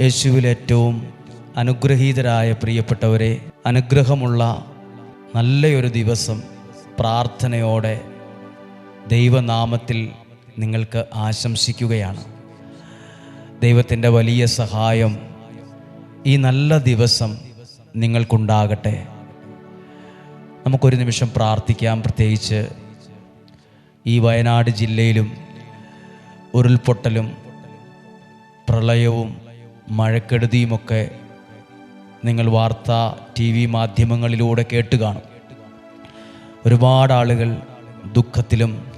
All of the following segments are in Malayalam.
യേശുവിൽ ഏറ്റവും അനുഗ്രഹീതരായ പ്രിയപ്പെട്ടവരെ അനുഗ്രഹമുള്ള നല്ലയൊരു ദിവസം പ്രാർത്ഥനയോടെ ദൈവനാമത്തിൽ നിങ്ങൾക്ക് ആശംസിക്കുകയാണ്. ദൈവത്തിന്റെ വലിയ സഹായം ഈ നല്ല ദിവസം നിങ്ങൾക്കുണ്ടാകട്ടെ. നമുക്കൊരു നിമിഷം പ്രാർത്ഥിക്കാം. പ്രത്യേകിച്ച് ഈ വയനാട് ജില്ലയിലും ഉരുൾപൊട്ടലും പ്രളയവും മഴക്കെടുതിയുമൊക്കെ നിങ്ങൾ വാർത്ത ടി വി മാധ്യമങ്ങളിലൂടെ കേട്ട് കാണും. ഒരുപാട് ആളുകൾ ദുഃഖത്തിലും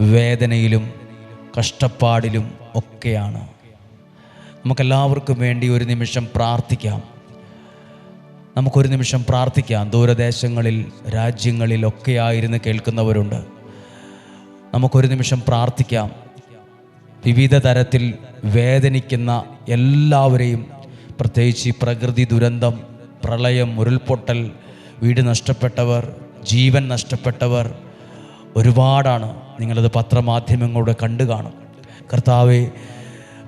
വേദനയിലും കഷ്ടപ്പാടിലും ഒക്കെയാണ്. നമുക്കെല്ലാവർക്കും വേണ്ടി ഒരു നിമിഷം പ്രാർത്ഥിക്കാം. നമുക്കൊരു നിമിഷം പ്രാർത്ഥിക്കാം. ദൂരദേശങ്ങളിൽ രാജ്യങ്ങളിൽ ഒക്കെ ആയിരുന്ന് കേൾക്കുന്നവരുണ്ട്. നമുക്കൊരു നിമിഷം പ്രാർത്ഥിക്കാം. വിവിധ തരത്തിൽ വേദനിക്കുന്ന എല്ലാവരെയും പ്രത്യേകിച്ച് പ്രകൃതി ദുരന്തം പ്രളയം ഉരുൾപൊട്ടൽ വീട് നഷ്ടപ്പെട്ടവർ ജീവൻ നഷ്ടപ്പെട്ടവർ ഒരുപാടാണ് നിങ്ങളത് പത്രമാധ്യമങ്ങളുടെ കണ്ടു കാണും. കർത്താവെ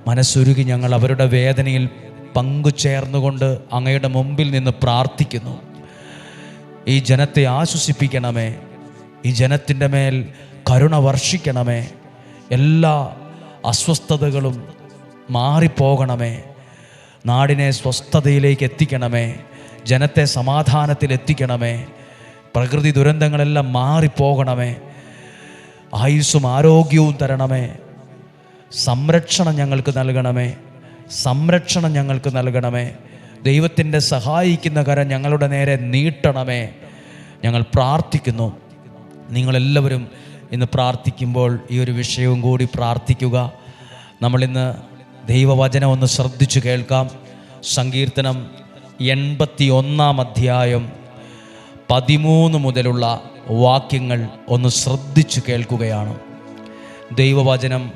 മനസ്സുരുകി ഞങ്ങൾ അവരുടെ വേദനയിൽ പങ്കുചേർന്നുകൊണ്ട് അങ്ങയുടെ മുമ്പിൽ നിന്ന് പ്രാർത്ഥിക്കുന്നു. ഈ ജനത്തെ ആശ്വസിപ്പിക്കണമേ ഈ ജനത്തിന്റെ മേൽ കരുണ വർഷിക്കണമേ. എല്ലാ അസ്വസ്ഥതകളും മാറിപ്പോകണമേ. നാടിനെ സ്വസ്ഥതയിലേക്ക് എത്തിക്കണമേ. ജനത്തെ സമാധാനത്തിൽ എത്തിക്കണമേ. പ്രകൃതി ദുരന്തങ്ങളെല്ലാം മാറിപ്പോകണമേ. ആയുസ്സും ആരോഗ്യവും തരണമേ. സംരക്ഷണം ഞങ്ങൾക്ക് നൽകണമേ. സംരക്ഷണം ഞങ്ങൾക്ക് നൽകണമേ. ദൈവത്തിന്റെ സഹായിക്കുന്ന കരം ഞങ്ങളുടെ നേരെ നീട്ടണമേ. ഞങ്ങൾ പ്രാർത്ഥിക്കുന്നു. നിങ്ങളെല്ലാവരും ഇന്ന് പ്രാർത്ഥിക്കുമ്പോൾ ഈ ഒരു വിഷയവും കൂടി പ്രാർത്ഥിക്കുക. നമ്മളിന്ന് ദൈവവചനം ഒന്ന് ശ്രദ്ധിച്ചു കേൾക്കാം. സങ്കീർത്തനം എൺപത്തി ഒന്നാം അധ്യായം പതിമൂന്ന് മുതലുള്ള വാക്യങ്ങൾ ഒന്ന് ശ്രദ്ധിച്ചു കേൾക്കുകയാണ്. ദൈവവചനം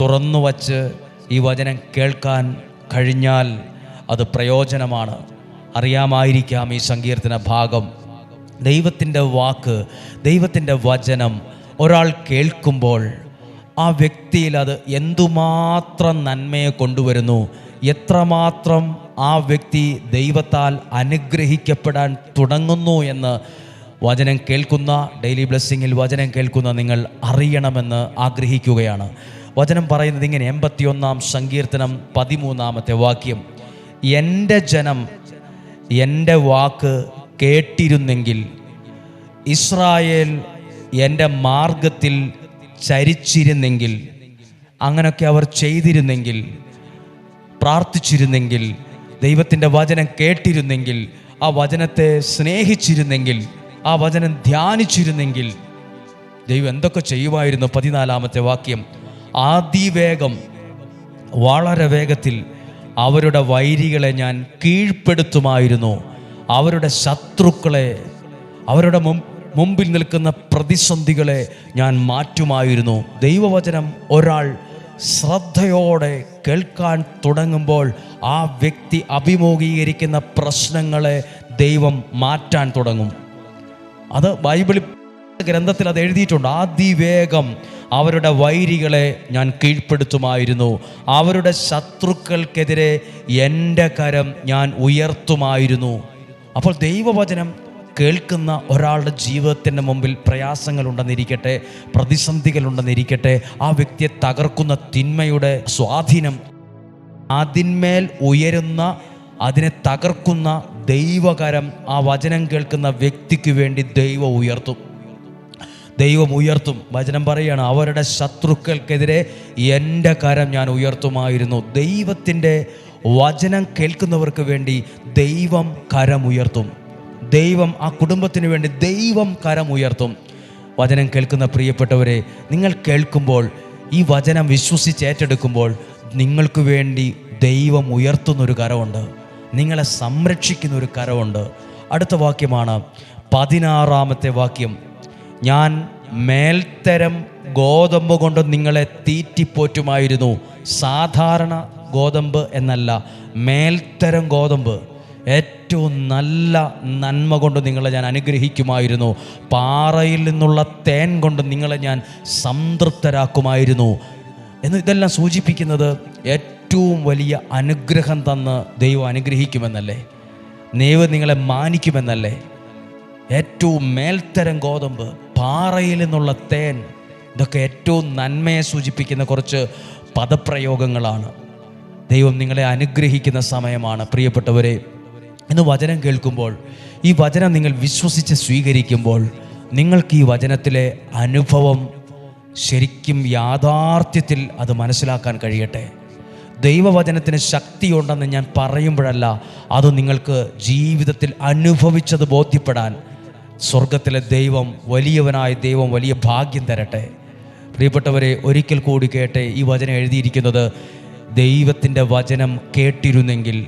തുറന്നു വച്ച് ഈ വചനം കേൾക്കാൻ കഴിഞ്ഞാൽ അത് പ്രയോജനമാണ്. അറിയാമായിരിക്കാം ഈ സങ്കീർത്തന ഭാഗം. ദൈവത്തിന്റെ വാക്ക് ദൈവത്തിന്റെ വചനം ഒരാൾ കേൾക്കുമ്പോൾ ആ വ്യക്തിയിൽ അത് എന്തുമാത്രം നന്മയെ കൊണ്ടുവരുന്നു? എത്രമാത്രം ആ വ്യക്തി ദൈവത്താൽ അനുഗ്രഹിക്കപ്പെടാൻ തുടങ്ങുന്നു എന്ന് വചനം കേൾക്കുന്ന ഡെയിലി ബ്ലെസ്സിങ്ങിൽ വചനം കേൾക്കുന്ന നിങ്ങൾ അറിയണമെന്ന് ആഗ്രഹിക്കുകയാണ്. വചനം പറയുന്നത് ഇങ്ങനെ എൺപത്തിയൊന്നാം സങ്കീർത്തനം പതിമൂന്നാമത്തെ വാക്യം. എന്റെ ജനം എന്റെ വാക്ക് കേട്ടിരുന്നെങ്കിൽ ഇസ്രായേൽ എന്റെ മാർഗത്തിൽ ചരിച്ചിരുന്നെങ്കിൽ അങ്ങനൊക്കെ അവർ ചെയ്തിരുന്നെങ്കിൽ പ്രാർത്ഥിച്ചിരുന്നെങ്കിൽ ദൈവത്തിന്റെ വചനം കേട്ടിരുന്നെങ്കിൽ ആ വചനത്തെ സ്നേഹിച്ചിരുന്നെങ്കിൽ ആ വചനം ധ്യാനിച്ചിരുന്നെങ്കിൽ ദൈവം എന്തൊക്കെ ചെയ്യുമായിരുന്നു? പതിനാലാമത്തെ വാക്യം. ആദിവേഗം വളരെ വേഗത്തിൽ അവരുടെ വൈരികളെ ഞാൻ കീഴ്പ്പെടുത്തുമായിരുന്നു. അവരുടെ ശത്രുക്കളെ അവരുടെ മുമ്പിൽ നിൽക്കുന്ന പ്രതിസന്ധികളെ ഞാൻ മാറ്റുമായിരുന്നു. ദൈവവചനം ഒരാൾ ശ്രദ്ധയോടെ കേൾക്കാൻ തുടങ്ങുമ്പോൾ ആ വ്യക്തി അഭിമുഖീകരിക്കുന്ന പ്രശ്നങ്ങളെ ദൈവം മാറ്റാൻ തുടങ്ങും. അത് ബൈബിളിൽ ഗ്രന്ഥത്തിൽ അത് എഴുതിയിട്ടുണ്ട്. ആദിവേഗം അവരുടെ വൈരികളെ ഞാൻ കീഴ്പ്പെടുത്തുമായിരുന്നു. അവരുടെ ശത്രുക്കൾക്കെതിരെ എന്റെ കരം ഞാൻ ഉയർത്തുമായിരുന്നു. അപ്പോൾ ദൈവവചനം കേൾക്കുന്ന ഒരാളുടെ ജീവിതത്തിന്റെ മുമ്പിൽ പ്രയാസങ്ങളുണ്ടെന്നിരിക്കട്ടെ പ്രതിസന്ധികളുണ്ടെന്നിരിക്കട്ടെ ആ വ്യക്തിയെ തകർക്കുന്ന തിന്മയുടെ സ്വാധീനം അതിന്മേൽ ഉയരുന്ന അതിനെ തകർക്കുന്ന ദൈവകരം ആ വചനം കേൾക്കുന്ന വ്യക്തിക്ക് വേണ്ടി ദൈവം ഉയർത്തും. ദൈവം ഉയർത്തും. വചനം പറയുകയാണ് അവരുടെ ശത്രുക്കൾക്കെതിരെ എന്റെ കരം ഞാൻ ഉയർത്തുമായിരുന്നു. ദൈവത്തിന്റെ വചനം കേൾക്കുന്നവർക്ക് വേണ്ടി ദൈവം കരം ഉയർത്തും. ദൈവം ആ കുടുംബത്തിന് വേണ്ടി ദൈവം കരമുയർത്തും വചനം കേൾക്കുന്ന പ്രിയപ്പെട്ടവരെ നിങ്ങൾ കേൾക്കുമ്പോൾ ഈ വചനം വിശ്വസിച്ച് ഏറ്റെടുക്കുമ്പോൾ നിങ്ങൾക്ക് വേണ്ടി ദൈവം ഉയർത്തുന്നൊരു കരമുണ്ട്. നിങ്ങളെ സംരക്ഷിക്കുന്ന ഒരു കരമുണ്ട്. അടുത്ത വാക്യമാണ് പതിനാറാമത്തെ വാക്യം. ഞാൻ മേൽത്തരം ഗോതമ്പ് കൊണ്ട് നിങ്ങളെ തീറ്റിപ്പോറ്റുമായിരുന്നു. സാധാരണ ഗോതമ്പ് എന്നല്ല മേൽത്തരം ഗോതമ്പ്. ഏറ്റവും നല്ല നന്മ കൊണ്ട് നിങ്ങളെ ഞാൻ അനുഗ്രഹിക്കുമായിരുന്നു. പാറയിൽ നിന്നുള്ള തേൻ കൊണ്ട് നിങ്ങളെ ഞാൻ സംതൃപ്തരാക്കുമായിരുന്നു. എന്ന് ഇതെല്ലാം സൂചിപ്പിക്കുന്നത് ഏറ്റവും വലിയ അനുഗ്രഹം തന്ന് ദൈവം അനുഗ്രഹിക്കുമെന്നല്ലേ? ദൈവം നിങ്ങളെ മാനിക്കുമെന്നല്ലേ? ഏറ്റവും മേൽത്തരം ഗോതമ്പ് പാറയിൽ നിന്നുള്ള തേൻ ഇതൊക്കെ ഏറ്റവും നന്മയെ സൂചിപ്പിക്കുന്ന കുറച്ച് പദപ്രയോഗങ്ങളാണ്. ദൈവം നിങ്ങളെ അനുഗ്രഹിക്കുന്ന സമയമാണ്. പ്രിയപ്പെട്ടവരെ ഇന്ന് വചനം കേൾക്കുമ്പോൾ ഈ വചനം നിങ്ങൾ വിശ്വസിച്ച് സ്വീകരിക്കുമ്പോൾ നിങ്ങൾക്ക് ഈ വചനത്തിലെ അനുഭവം ശരിക്കും യാഥാർത്ഥ്യത്തിൽ അത് മനസ്സിലാക്കാൻ കഴിയട്ടെ. ദൈവവചനത്തിന് ശക്തിയുണ്ടെന്ന് ഞാൻ പറയുമ്പോഴല്ല അത് നിങ്ങൾക്ക് ജീവിതത്തിൽ അനുഭവിച്ചത് ബോധ്യപ്പെടാൻ സ്വർഗത്തിലെ ദൈവം വലിയവനായ ദൈവം വലിയ ഭാഗ്യം തരട്ടെ. പ്രിയപ്പെട്ടവരെ ഒരിക്കൽ കൂടി കേട്ടെ ഈ വചനം എഴുതിയിരിക്കുന്നത് ദൈവത്തിന്റെ വചനം കേട്ടിരുന്നെങ്കിൽ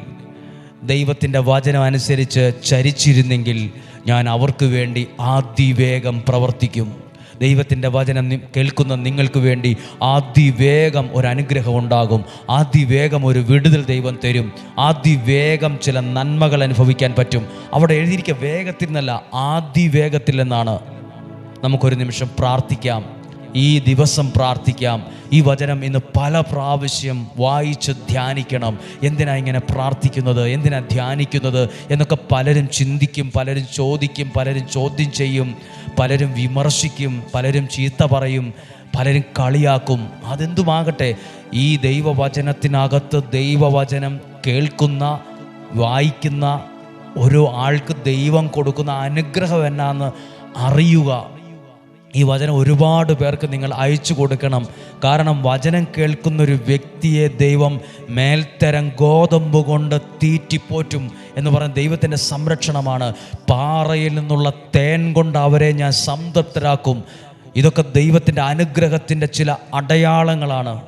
ദൈവത്തിന്റെ വചനം അനുസരിച്ച് ചരിച്ചിരുന്നെങ്കിൽ ഞാൻ അവർക്ക് വേണ്ടി അതിവേഗം പ്രവർത്തിക്കും. ദൈവത്തിന്റെ വചനം കേൾക്കുന്ന നിങ്ങൾക്ക് വേണ്ടി അതിവേഗം ഒരു അനുഗ്രഹം ഉണ്ടാകും. അതിവേഗം ഒരു വിടുതൽ ദൈവം തരും. അതിവേഗം ചില നന്മകൾ അനുഭവിക്കാൻ പറ്റും. അവിടെ എഴുതിയിരിക്കുക വേഗത്തിൽ നിന്നല്ല അതിവേഗത്തിൽ എന്നാണ് നമുക്കൊരു നിമിഷം പ്രാർത്ഥിക്കാം. ഈ ദിവസം പ്രാർത്ഥിക്കാം. ഈ വചനം ഇന്ന് പല പ്രാവശ്യം വായിച്ച് ധ്യാനിക്കണം. എന്തിനാ ഇങ്ങനെ പ്രാർത്ഥിക്കുന്നത്? എന്തിനാ ധ്യാനിക്കുന്നത്? എന്നൊക്കെ പലരും ചിന്തിക്കും പലരും ചോദിക്കും പലരും ചോദ്യം ചെയ്യും പലരും വിമർശിക്കും പലരും ചീത്ത പറയും പലരും കളിയാക്കും. അതെന്തുമാകട്ടെ? ഈ ദൈവവചനത്തിനകത്ത് ദൈവവചനം കേൾക്കുന്ന വായിക്കുന്ന ഓരോ ആൾക്ക് ദൈവം കൊടുക്കുന്ന അനുഗ്രഹം എന്നാന്ന് അറിയുക. ഈ വചനം ഒരുപാട് പേർക്ക് നിങ്ങൾ അയച്ചു കൊടുക്കണം. കാരണം വചനം കേൾക്കുന്ന ഒരു വ്യക്തിയെ ദൈവം മേൽത്തരം ഗോതമ്പ് കൊണ്ട് തീറ്റിപ്പോറ്റും എന്ന് പറയുന്ന ദൈവത്തിന്റെ സംരക്ഷണമാണ്. പാറയിൽ നിന്നുള്ള തേൻ കൊണ്ട് അവരെ ഞാൻ സംതൃപ്തരാക്കും. ഇതൊക്കെ ദൈവത്തിന്റെ അനുഗ്രഹത്തിന്റെ ചില അടയാളങ്ങളാണ്.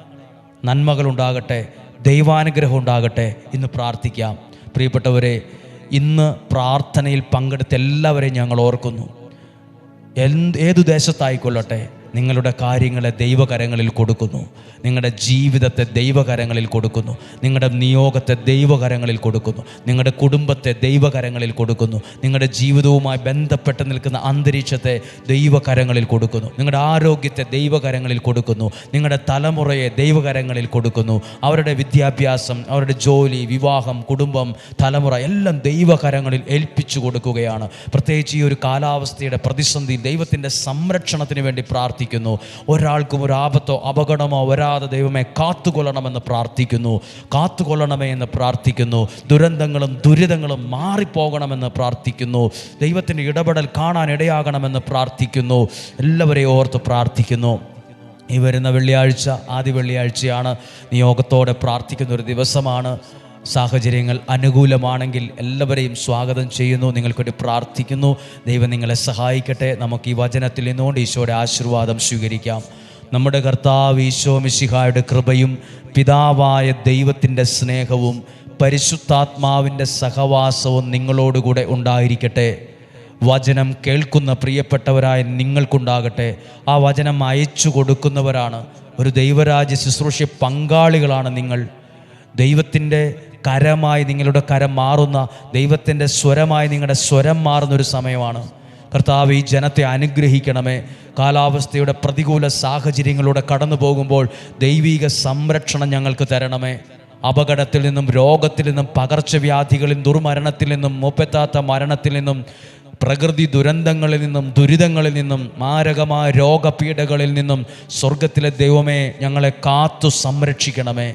നന്മകളുണ്ടാകട്ടെ ദൈവാനുഗ്രഹം ഉണ്ടാകട്ടെ ഇന്ന് പ്രാർത്ഥിക്കാം. പ്രിയപ്പെട്ടവരെ ഇന്ന് പ്രാർത്ഥനയിൽ പങ്കെടുത്ത എല്ലാവരെയും ഞങ്ങൾ ഓർക്കുന്നു. എന്ത് ഏതു ദേശത്തായിക്കൊള്ളട്ടെ? നിങ്ങളുടെ കാര്യങ്ങളെ ദൈവകരങ്ങളിൽ കൊടുക്കുന്നു. നിങ്ങളുടെ ജീവിതത്തെ ദൈവകരങ്ങളിൽ കൊടുക്കുന്നു. നിങ്ങളുടെ നിയോഗത്തെ ദൈവകരങ്ങളിൽ കൊടുക്കുന്നു. നിങ്ങളുടെ കുടുംബത്തെ ദൈവകരങ്ങളിൽ കൊടുക്കുന്നു. നിങ്ങളുടെ ജീവിതവുമായി ബന്ധപ്പെട്ട് നിൽക്കുന്ന അന്തരീക്ഷത്തെ ദൈവകരങ്ങളിൽ കൊടുക്കുന്നു. നിങ്ങളുടെ ആരോഗ്യത്തെ ദൈവകരങ്ങളിൽ കൊടുക്കുന്നു. നിങ്ങളുടെ തലമുറയെ ദൈവകരങ്ങളിൽ കൊടുക്കുന്നു. അവരുടെ വിദ്യാഭ്യാസം അവരുടെ ജോലി വിവാഹം കുടുംബം തലമുറ എല്ലാം ദൈവകരങ്ങളിൽ ഏൽപ്പിച്ചു കൊടുക്കുകയാണ്. പ്രത്യേകിച്ച് ഈ ഒരു കാലാവസ്ഥയുടെ പ്രതിസന്ധി ദൈവത്തിന്റെ സംരക്ഷണത്തിന് വേണ്ടി പ്രാർത്ഥിക്കുന്നു. ഒരാൾക്കും ഒരു ആപത്തോ അപകടമോ വരാതെ ദൈവമേ കാത്തുകൊള്ളണമെന്ന് പ്രാർത്ഥിക്കുന്നു. കാത്തുകൊള്ളണമേ എന്ന് പ്രാർത്ഥിക്കുന്നു. ദുരന്തങ്ങളും ദുരിതങ്ങളും മാറിപ്പോകണമെന്ന് പ്രാർത്ഥിക്കുന്നു. ദൈവത്തിന്റെ ഇടപെടൽ കാണാൻ ഇടയാകണമെന്ന് പ്രാർത്ഥിക്കുന്നു. എല്ലാവരെയും ഓർത്ത് പ്രാർത്ഥിക്കുന്നു. ഈ വരുന്ന വെള്ളിയാഴ്ച ആദ്യ വെള്ളിയാഴ്ചയാണ്. നിയോഗത്തോടെ പ്രാർത്ഥിക്കുന്ന ഒരു ദിവസമാണ്. സാഹചര്യങ്ങൾ അനുകൂലമാണെങ്കിൽ എല്ലാവരെയും സ്വാഗതം ചെയ്യുന്നു. നിങ്ങൾക്കൊരു പ്രാർത്ഥിക്കുന്നു. ദൈവം നിങ്ങളെ സഹായിക്കട്ടെ. നമുക്ക് ഈ വചനത്തിൽ നിന്നുകൊണ്ട് ഈശോയുടെ ആശീർവാദം സ്വീകരിക്കാം. നമ്മുടെ കർത്താവ് ഈശോ മിശിഹായുടെ കൃപയും പിതാവായ ദൈവത്തിന്റെ സ്നേഹവും പരിശുദ്ധാത്മാവിന്റെ സഹവാസവും നിങ്ങളോടുകൂടെ ഉണ്ടായിരിക്കട്ടെ. വചനം കേൾക്കുന്ന പ്രിയപ്പെട്ടവരായ നിങ്ങൾക്കുണ്ടാകട്ടെ. ആ വചനം അയച്ചു കൊടുക്കുന്നവരാണ്. ഒരു ദൈവരാജ്യ ശുശ്രൂഷ പങ്കാളികളാണ് നിങ്ങൾ. ദൈവത്തിന്റെ കരമായി നിങ്ങളുടെ കരം മാറുന്ന ദൈവത്തിന്റെ സ്വരമായി നിങ്ങളുടെ സ്വരം മാറുന്ന ഒരു സമയമാണ്. കർത്താവ് ഈ ജനത്തെ അനുഗ്രഹിക്കണമേ. കാലാവസ്ഥയുടെ പ്രതികൂല സാഹചര്യങ്ങളിലൂടെ കടന്നു പോകുമ്പോൾ ദൈവിക സംരക്ഷണം ഞങ്ങൾക്ക് തരണമേ. അപകടത്തിൽ നിന്നും രോഗത്തിൽ നിന്നും പകർച്ചവ്യാധികളിൽ ദുർമരണത്തിൽ നിന്നും മൂപ്പെത്താത്ത മരണത്തിൽ നിന്നും പ്രകൃതി ദുരന്തങ്ങളിൽ നിന്നും ദുരിതങ്ങളിൽ നിന്നും മാരകമായ രോഗപീഠകളിൽ നിന്നും സ്വർഗത്തിലെ ദൈവമേ ഞങ്ങളെ കാത്തു സംരക്ഷിക്കണമേ.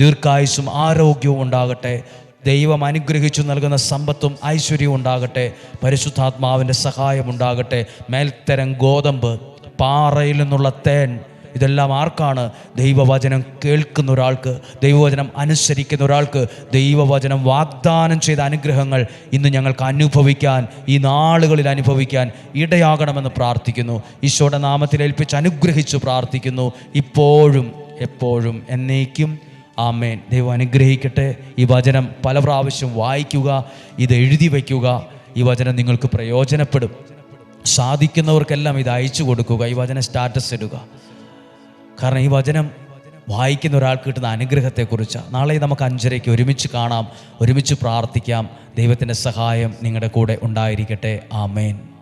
ദീർഘായുസും ആരോഗ്യവും ഉണ്ടാകട്ടെ. ദൈവം അനുഗ്രഹിച്ചു നൽകുന്ന സമ്പത്തും ഐശ്വര്യവും ഉണ്ടാകട്ടെ. പരിശുദ്ധാത്മാവിന്റെ സഹായം ഉണ്ടാകട്ടെ. മേൽത്തരം ഗോതമ്പ് പാറയിൽ നിന്നുള്ള തേൻ ഇതെല്ലാം ആർക്കാണ്? ദൈവവചനം കേൾക്കുന്ന ഒരാൾക്ക് ദൈവവചനം അനുസരിക്കുന്ന ഒരാൾക്ക് ദൈവവചനം വാഗ്ദാനം ചെയ്ത അനുഗ്രഹങ്ങൾ ഇന്ന് ഞങ്ങൾക്ക് അനുഭവിക്കാൻ ഈ നാളുകളിൽ അനുഭവിക്കാൻ ഇടയാകണമെന്ന് പ്രാർത്ഥിക്കുന്നു. ഈശോയുടെ നാമത്തിൽ ഏൽപ്പിച്ച് അനുഗ്രഹിച്ചു പ്രാർത്ഥിക്കുന്നു. ഇപ്പോഴും എപ്പോഴും എന്നേക്കും ആമേൻ. ദൈവം അനുഗ്രഹിക്കട്ടെ. ഈ വചനം പല പ്രാവശ്യം വായിക്കുക ഇത് എഴുതി വയ്ക്കുക. ഈ വചനം നിങ്ങൾക്ക് പ്രയോജനപ്പെടും. സാധിക്കുന്നവർക്കെല്ലാം ഇത് അയച്ചു കൊടുക്കുക ഈ വചനം സ്റ്റാറ്റസ് ഇടുക. കാരണം ഈ വചനം വായിക്കുന്ന ഒരാൾക്ക് കിട്ടുന്ന അനുഗ്രഹത്തെക്കുറിച്ചാണ് നാളെ നമുക്ക് അഞ്ചരയ്ക്ക് ഒരുമിച്ച് കാണാം ഒരുമിച്ച് പ്രാർത്ഥിക്കാം. ദൈവത്തിന്റെ സഹായം നിങ്ങളുടെ കൂടെ ഉണ്ടായിരിക്കട്ടെ. ആമേൻ.